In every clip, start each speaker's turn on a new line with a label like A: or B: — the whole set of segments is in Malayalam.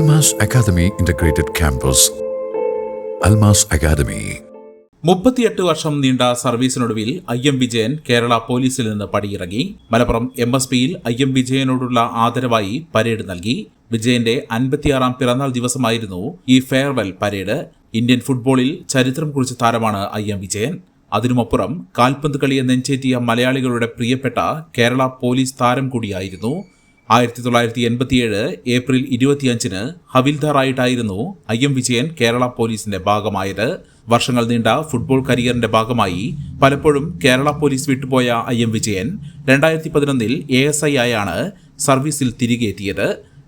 A: Almas academy integrated campus Almas academy
B: മുപ്പത്തിയെട്ട് വർഷം നീണ്ട സർവീസിനൊടുവിൽ ഐ എം വിജയൻ കേരള പോലീസിൽ നിന്ന് പടിയിറങ്ങി. മലപ്പുറം എം എസ് പിയിൽ ഐ എം വിജയനോടുള്ള ആദരവായി പരേഡ് നൽകി. വിജയന്റെ അൻപത്തിയാറാം പിറന്നാൾ ദിവസമായിരുന്നു ഈ ഫെയർവെൽ പരേഡ്. ഇന്ത്യൻ ഫുട്ബോളിൽ ചരിത്രം കുറിച്ച താരമാണ് ഐ എം വിജയൻ. അതിനുമപ്പുറം കാൽപന്ത് കളിയെ നെഞ്ചേറ്റിയ മലയാളികളുടെ പ്രിയപ്പെട്ട കേരള പോലീസ് താരം കൂടിയായിരുന്നു. ആയിരത്തി തൊള്ളായിരത്തി എൺപത്തിയേഴ് ഏപ്രിൽ ഇരുപത്തിയഞ്ചിന് ഹവിൽദാറായിട്ടായിരുന്നു ഐ എം വിജയൻ കേരള പോലീസിന്റെ ഭാഗമായത്. വർഷങ്ങൾ നീണ്ട ഫുട്ബോൾ കരിയറിന്റെ ഭാഗമായി പലപ്പോഴും കേരള പോലീസ് വിട്ടുപോയ ഐ എം വിജയൻ രണ്ടായിരത്തി പതിനൊന്നിൽ എ എസ് ഐ ആയാണ് സർവീസിൽ തിരികെ എത്തിയത്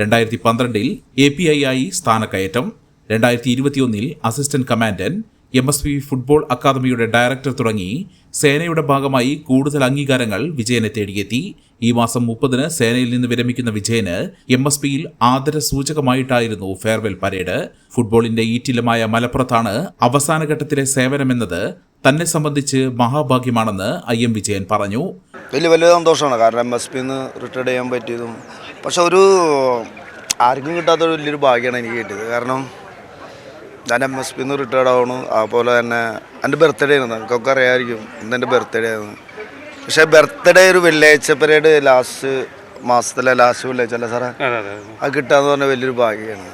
B: രണ്ടായിരത്തി പന്ത്രണ്ടിൽ എ പി ഐ ആയി സ്ഥാനക്കയറ്റം. രണ്ടായിരത്തി ഇരുപത്തിയൊന്നിൽ assistant commandant. M S P football അക്കാദമിയുടെ ഡയറക്ടർ തുടങ്ങി സേനയുടെ ഭാഗമായി കൂടുതൽ അംഗീകാരങ്ങൾ വിജയനെ തേടിയെത്തി. ഈ മാസം മുപ്പതിന് സേനയിൽ നിന്ന് വിരമിക്കുന്ന വിജയന് എം എസ് പിയിൽ ആദര സൂചകമായിട്ടായിരുന്നു ഫെയർവെൽ പരേഡ്. ഫുട്ബോളിന്റെ ഈറ്റിലമായ മലപ്പുറത്താണ് അവസാനഘട്ടത്തിലെ സേവനമെന്നത്. തന്നെ സംബന്ധിച്ച് മഹാഭാഗ്യമാണെന്ന് ഐ എം വിജയൻ പറഞ്ഞു.
C: വലിയ വലിയ സന്തോഷമാണ്. കാരണം എം എസ് പിന്ന് റിട്ടയർഡ് ചെയ്യാൻ പറ്റിയതും പക്ഷെ ഒരു ആർക്കും കിട്ടാത്ത വലിയൊരു ഭാഗ്യമാണ് എനിക്ക് കിട്ടിയത്. കാരണം ഞാൻ എം എസ് പിന്ന് റിട്ടയർഡ് ആവണു. അതുപോലെ തന്നെ എന്റെ ബർത്ത്ഡേ ആയിരുന്നു. നിങ്ങൾക്കൊക്കെ അറിയാമായിരിക്കും. ഇന്ന് എന്റെ ബർത്ത്ഡേ ആയിരുന്നു. പക്ഷേ ബർത്ത്ഡേ ഒരു വെള്ളിയാഴ്ച പരേഡ് ലാസ്റ്റ് മാസത്തിലെ ലാസ്റ്റ് വെള്ളിയാഴ്ച അല്ലേ സാറേ? അത് കിട്ടാന്ന് പറഞ്ഞാൽ വലിയൊരു ഭാഗ്യമാണ്.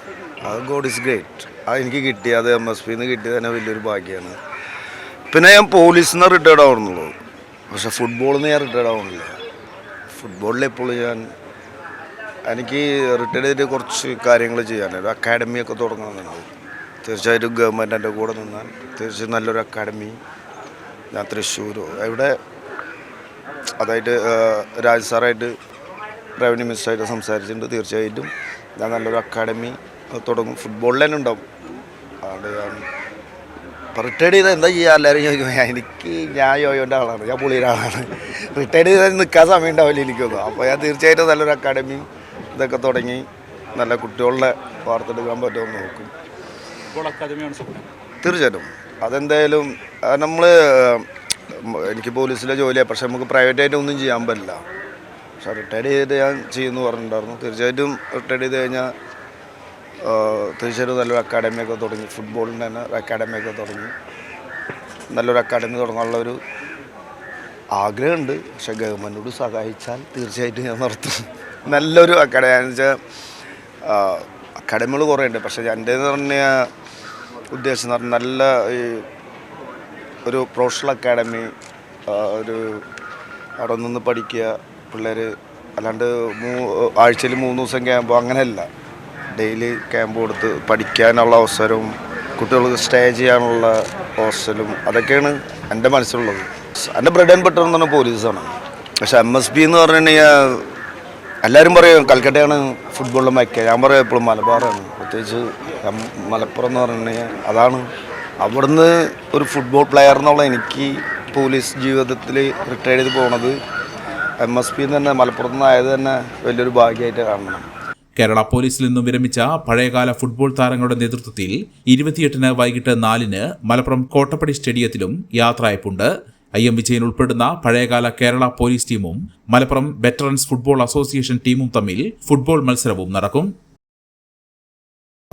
C: അത് ഗോഡ് ഇസ് ഗ്രേറ്റ് അത് എനിക്ക് കിട്ടി. അത് എം എസ് പിന്ന് കിട്ടിയത് തന്നെ വലിയൊരു ഭാഗ്യമാണ്. പിന്നെ ഞാൻ പോലീസിൽ നിന്ന് റിട്ടയർഡ് ആവണമെന്നുള്ളൂ പക്ഷേ ഫുട്ബോളിൽ നിന്ന് ഞാൻ റിട്ടയർഡ് ആവണില്ല ഫുട്ബോളിൽ എപ്പോഴും ഞാൻ എനിക്ക് റിട്ടയർഡ് ചെയ്തിട്ട് കുറച്ച് കാര്യങ്ങൾ ചെയ്യാനുണ്ട് അക്കാഡമിയൊക്കെ തുടങ്ങണമെന്നുണ്ട് തീർച്ചയായിട്ടും ഗവൺമെന്റ് എന്റെ കൂടെ നിന്നാൽ തീർച്ചയായും നല്ലൊരു അക്കാഡമി ഞാൻ തൃശ്ശൂരോ എവിടെ അതായിട്ട് രാജ് സാറായിട്ട് റവന്യൂ മിനിസ്റ്ററായിട്ട് സംസാരിച്ചിട്ടുണ്ട്. തീർച്ചയായിട്ടും ഞാൻ നല്ലൊരു അക്കാഡമി തുടങ്ങും. ഫുട്ബോളിൽ തന്നെ ഉണ്ടാവും. അതുകൊണ്ട് റിട്ടയർഡ് ചെയ്താൽ എന്താ ചെയ്യുക എല്ലാവരും ചോദിക്കും എനിക്ക് ഞാൻ യോയോന്റെ ആളാണ്. ഞാൻ പുള്ളിയുടെ ആളാണ്. റിട്ടയർഡ് ചെയ്താൽ നിൽക്കാൻ സമയം ഉണ്ടാവില്ല എനിക്കൊന്നും. അപ്പോൾ ഞാൻ തീർച്ചയായിട്ടും നല്ലൊരു അക്കാഡമി ഇതൊക്കെ തുടങ്ങി നല്ല കുട്ടികളുടെ വാർത്തെടുക്കാൻ പറ്റുമെന്ന് നോക്കും. തീർച്ചയായിട്ടും. അതെന്തായാലും നമ്മൾ എനിക്ക് പോലീസിലെ ജോലിയാണ് പക്ഷെ നമുക്ക് പ്രൈവറ്റായിട്ട് ഒന്നും ചെയ്യാൻ പറ്റില്ല. പക്ഷെ റിട്ടയർഡ് ചെയ്ത് ഞാൻ ചെയ്യുമെന്ന് പറഞ്ഞിട്ടുണ്ടായിരുന്നു. തീർച്ചയായിട്ടും റിട്ടയർഡ് ചെയ്ത് കഴിഞ്ഞാൽ തീർച്ചയായിട്ടും നല്ലൊരു അക്കാഡമിയൊക്കെ തുടങ്ങി. ഫുട്ബോളിന്റെ തന്നെ അക്കാഡമിയൊക്കെ തുടങ്ങി. നല്ലൊരു അക്കാഡമി തുടങ്ങാനുള്ള ഒരു ആഗ്രഹമുണ്ട്. പക്ഷെ ഗവൺമെന്റോട് സഹായിച്ചാൽ തീർച്ചയായിട്ടും ഞാൻ നടത്തും. നല്ലൊരു അക്കാഡമി എന്ന് വെച്ചാൽ അക്കാഡമികൾ കുറേ ഉണ്ട് പക്ഷേ എന്റെ എന്ന് പറഞ്ഞാൽ ഉദ്ദേശം എന്ന് പറഞ്ഞാൽ നല്ല ഒരു പ്രൊഫഷണൽ അക്കാഡമി ഒരു അവിടെ നിന്ന് പഠിക്കുക പിള്ളേർ അല്ലാണ്ട് മൂ ആഴ്ചയിൽ മൂന്ന് ദിവസം ക്യാമ്പോ അങ്ങനെയല്ല. ഡെയിലി ക്യാമ്പ് കൊടുത്ത് പഠിക്കാനുള്ള അവസരവും കുട്ടികൾക്ക് സ്റ്റേ ചെയ്യാനുള്ള ഹോസ്റ്റലും അതൊക്കെയാണ് എന്റെ മനസ്സിലുള്ളത്. എന്റെ ബ്രെഡ് ആൻഡ് ബട്ടർ എന്ന് പറഞ്ഞാൽ പോലീസാണ് പക്ഷെ എം എസ് പി എന്ന് പറഞ്ഞിട്ടുണ്ടെങ്കിൽ എല്ലാവരും പറയും കൽക്കട്ടയാണ് ഫുട്ബോളിലെ മയക്കുക ഞാൻ പറയാം എപ്പോഴും മലബാറാണ്. പ്രത്യേകിച്ച് മലപ്പുറം എന്ന് പറഞ്ഞാൽ അതാണ്. അവിടുന്ന് ഒരു ഫുട്ബോൾ പ്ലെയർ എന്നുള്ള എനിക്ക് പോലീസ് ജീവിതത്തിൽ റിട്ടയർ ചെയ്ത് പോണത് എം എസ് പി തന്നെ മലപ്പുറത്ത് നിന്നായത് തന്നെ വലിയൊരു ഭാഗ്യമായിട്ട് കാണണം.
B: കേരള പോലീസിൽ നിന്നും വിരമിച്ച പഴയകാല ഫുട്ബോൾ താരങ്ങളുടെ നേതൃത്വത്തിൽ ഇരുപത്തിയെട്ടിന് വൈകിട്ട് നാലിന് മലപ്പുറം കോട്ടപ്പടി സ്റ്റേഡിയത്തിലും യാത്രയപ്പുണ്ട് ഐ എം വിജയൻ ഉൾപ്പെടുന്ന പഴയകാല കേരള പോലീസ് ടീമും മലപ്പുറം വെറ്ററൻസ് ഫുട്ബോൾ അസോസിയേഷൻ ടീമും തമ്മിൽ ഫുട്ബോൾ മത്സരവും നടക്കും.